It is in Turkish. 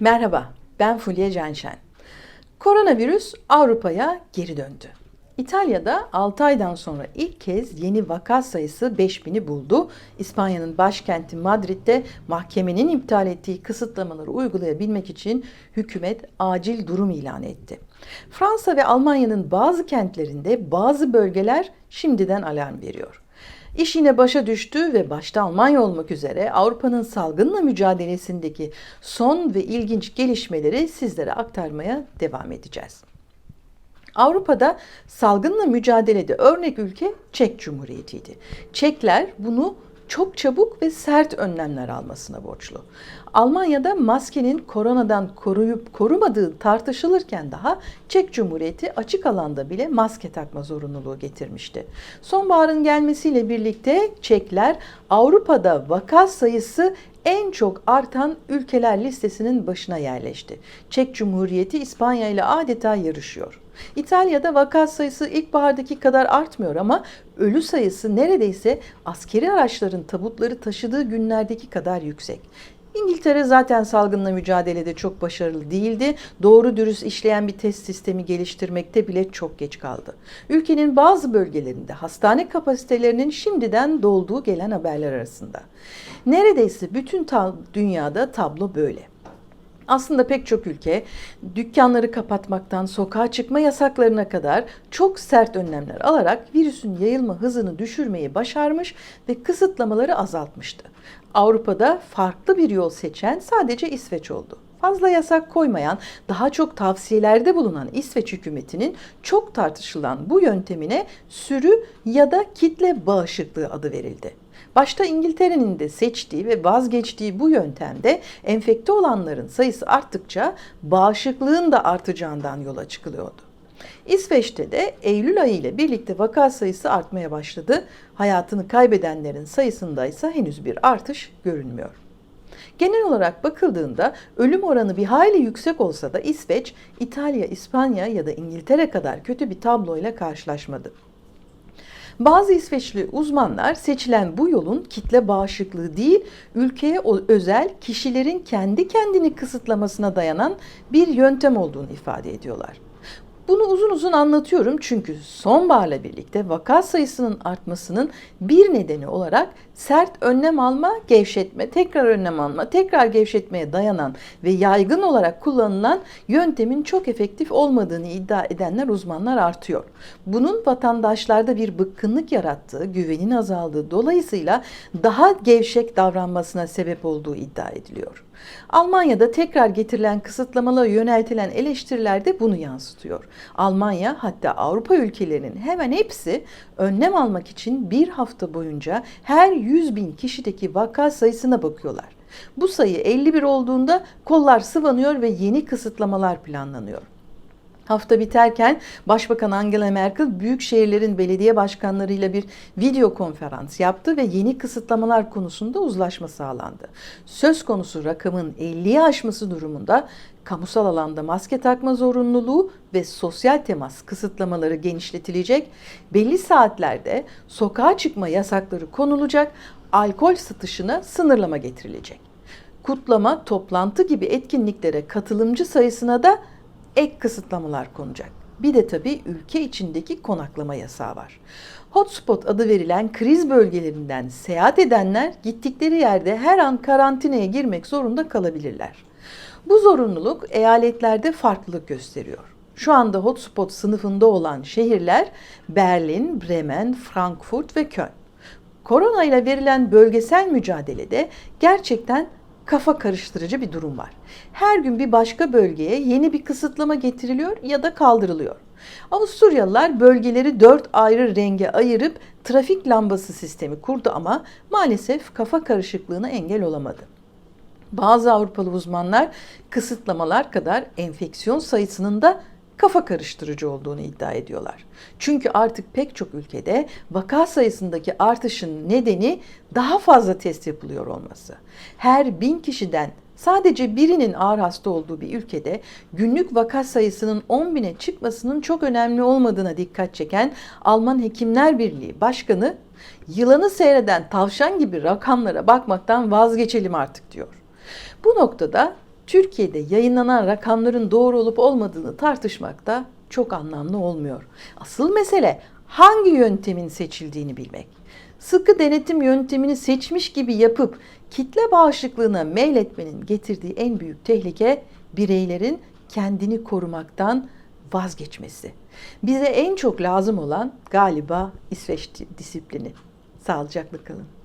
Merhaba, ben Fulya Canşen. Koronavirüs Avrupa'ya geri döndü. İtalya'da 6 aydan sonra ilk kez yeni vaka sayısı 5000'i buldu. İspanya'nın başkenti Madrid'de mahkemenin iptal ettiği kısıtlamaları uygulayabilmek için hükümet acil durum ilan etti. Fransa ve Almanya'nın bazı kentlerinde bazı bölgeler şimdiden alarm veriyor. İş yine başa düştü ve başta Almanya olmak üzere Avrupa'nın salgınla mücadelesindeki son ve ilginç gelişmeleri sizlere aktarmaya devam edeceğiz. Avrupa'da salgınla mücadelede örnek ülke Çek Cumhuriyeti'ydi. Çekler bunu çok çabuk ve sert önlemler almasına borçlu. Almanya'da maskenin koronadan koruyup korumadığı tartışılırken daha Çek Cumhuriyeti açık alanda bile maske takma zorunluluğu getirmişti. Sonbaharın gelmesiyle birlikte Çekler Avrupa'da vaka sayısı en çok artan ülkeler listesinin başına yerleşti. Çek Cumhuriyeti İspanya ile adeta yarışıyor. İtalya'da vaka sayısı ilkbahardaki kadar artmıyor ama ölü sayısı neredeyse askeri araçların tabutları taşıdığı günlerdeki kadar yüksek. İngiltere zaten salgınla mücadelede çok başarılı değildi. Doğru dürüst işleyen bir test sistemi geliştirmekte bile çok geç kaldı. Ülkenin bazı bölgelerinde hastane kapasitelerinin şimdiden dolduğu gelen haberler arasında. Neredeyse bütün ta- dünyada tablo böyle. Aslında pek çok ülke dükkanları kapatmaktan sokağa çıkma yasaklarına kadar çok sert önlemler alarak virüsün yayılma hızını düşürmeyi başarmış ve kısıtlamaları azaltmıştı. Avrupa'da farklı bir yol seçen sadece İsveç oldu. Fazla yasak koymayan, daha çok tavsiyelerde bulunan İsveç hükümetinin çok tartışılan bu yöntemine sürü ya da kitle bağışıklığı adı verildi. Başta İngiltere'nin de seçtiği ve vazgeçtiği bu yöntemde enfekte olanların sayısı arttıkça bağışıklığın da artacağından yola çıkılıyordu. İsveç'te de Eylül ayı ile birlikte vaka sayısı artmaya başladı. Hayatını kaybedenlerin sayısında ise henüz bir artış görünmüyor. Genel olarak bakıldığında ölüm oranı bir hayli yüksek olsa da İsveç, İtalya, İspanya ya da İngiltere kadar kötü bir tabloyla karşılaşmadı. Bazı İsveçli uzmanlar seçilen bu yolun kitle bağışıklığı değil, ülkeye özel kişilerin kendi kendini kısıtlamasına dayanan bir yöntem olduğunu ifade ediyorlar. Bunu uzun uzun anlatıyorum çünkü sonbaharla birlikte vaka sayısının artmasının bir nedeni olarak sert önlem alma, gevşetme, tekrar önlem alma, tekrar gevşetmeye dayanan ve yaygın olarak kullanılan yöntemin çok efektif olmadığını iddia edenler uzmanlar artıyor. Bunun vatandaşlarda bir bıkkınlık yarattığı, güvenin azaldığı dolayısıyla daha gevşek davranmasına sebep olduğu iddia ediliyor. Almanya'da tekrar getirilen kısıtlamalara yöneltilen eleştiriler de bunu yansıtıyor. Almanya hatta Avrupa ülkelerinin hemen hepsi önlem almak için bir hafta boyunca her 100 bin kişideki vaka sayısına bakıyorlar. Bu sayı 51 olduğunda kollar sıvanıyor ve yeni kısıtlamalar planlanıyor. Hafta biterken Başbakan Angela Merkel büyük şehirlerin belediye başkanlarıyla bir video konferans yaptı ve yeni kısıtlamalar konusunda uzlaşma sağlandı. Söz konusu rakamın 50'yi aşması durumunda kamusal alanda maske takma zorunluluğu ve sosyal temas kısıtlamaları genişletilecek, belli saatlerde sokağa çıkma yasakları konulacak, alkol satışına sınırlama getirilecek. Kutlama, toplantı gibi etkinliklere katılımcı sayısına da ek kısıtlamalar konacak. Bir de tabii ülke içindeki konaklama yasağı var. Hotspot adı verilen kriz bölgelerinden seyahat edenler gittikleri yerde her an karantinaya girmek zorunda kalabilirler. Bu zorunluluk eyaletlerde farklılık gösteriyor. Şu anda hotspot sınıfında olan şehirler Berlin, Bremen, Frankfurt ve Köln. Korona ile verilen bölgesel mücadelede gerçekten kafa karıştırıcı bir durum var. Her gün bir başka bölgeye yeni bir kısıtlama getiriliyor ya da kaldırılıyor. Avusturyalılar bölgeleri dört ayrı renge ayırıp trafik lambası sistemi kurdu ama maalesef kafa karışıklığına engel olamadı. Bazı Avrupalı uzmanlar kısıtlamalar kadar enfeksiyon sayısının da kafa karıştırıcı olduğunu iddia ediyorlar. Çünkü artık pek çok ülkede vaka sayısındaki artışın nedeni daha fazla test yapılıyor olması. Her bin kişiden sadece birinin ağır hasta olduğu bir ülkede günlük vaka sayısının 10 bine çıkmasının çok önemli olmadığına dikkat çeken Alman Hekimler Birliği Başkanı yılanı seyreden tavşan gibi rakamlara bakmaktan vazgeçelim artık diyor. Bu noktada Türkiye'de yayınlanan rakamların doğru olup olmadığını tartışmak da çok anlamlı olmuyor. Asıl mesele hangi yöntemin seçildiğini bilmek. Sıkı denetim yöntemini seçmiş gibi yapıp kitle bağışıklığına meyletmenin getirdiği en büyük tehlike bireylerin kendini korumaktan vazgeçmesi. Bize en çok lazım olan galiba İsveç disiplini. Sağlıcakla kalın.